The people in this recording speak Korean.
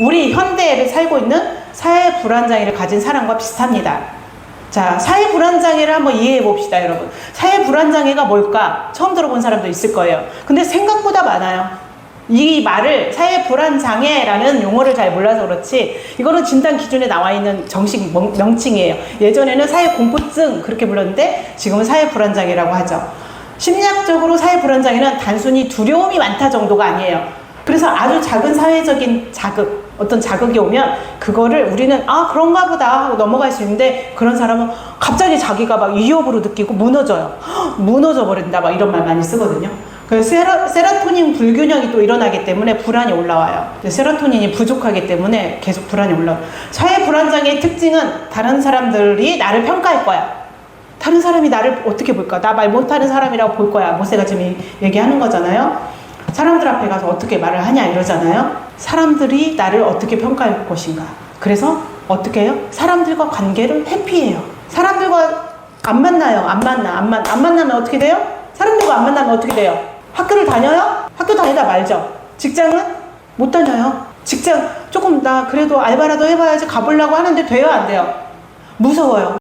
우리 현대에 살고 있는 사회 불안장애를 가진 사람과 비슷합니다. 자, 사회 불안장애를 한번 이해해 봅시다, 여러분. 사회 불안장애가 뭘까? 처음 들어본 사람도 있을 거예요. 근데 생각보다 많아요. 이 말을 사회 불안장애라는 용어를 잘 몰라서 그렇지 이거는 진단 기준에 나와 있는 정식 명- 명칭이에요. 예전에는 사회 공포증 그렇게 불렀는데 지금은 사회 불안장애라고 하죠. 심리학적으로 사회 불안장애는 단순히 두려움이 많다 정도가 아니에요. 그래서 아주 작은 사회적인 자극, 어떤 자극이 오면 그거를 우리는 아 그런가 보다 하고 넘어갈 수 있는데 그런 사람은 갑자기 자기가 막 위협으로 느끼고 무너져요. 헉, 무너져 버린다 막 이런 말 많이 쓰거든요. 그래서 세라, 세라토닌 불균형이 또 일어나기 때문에 불안이 올라와요. 세라토닌이 부족하기 때문에 계속 불안이 올라와요. 사회 불안장애의 특징은 다른 사람들이 나를 평가할 거야. 다른 사람이 나를 어떻게 볼까? 나 말 못하는 사람이라고 볼 거야. 모세가 지금 이- 얘기하는 거잖아요. 사람들 앞에 가서 어떻게 말을 하냐 이러잖아요. 사람들이 나를 어떻게 평가할 것인가. 그래서 어떻게 해요? 사람들과 관계를 회피해요. 사람들과 안 만나요. 안 만나. 안, 만, 안 만나면 어떻게 돼요? 사람들과 안 만나면 어떻게 돼요? 학교를 다녀요? 학교 다니다 말죠. 직장은 못 다녀요. 직장 조금 나 그래도 알바라도 해봐야지 가보려고 하는데 돼요? 안 돼요? 무서워요.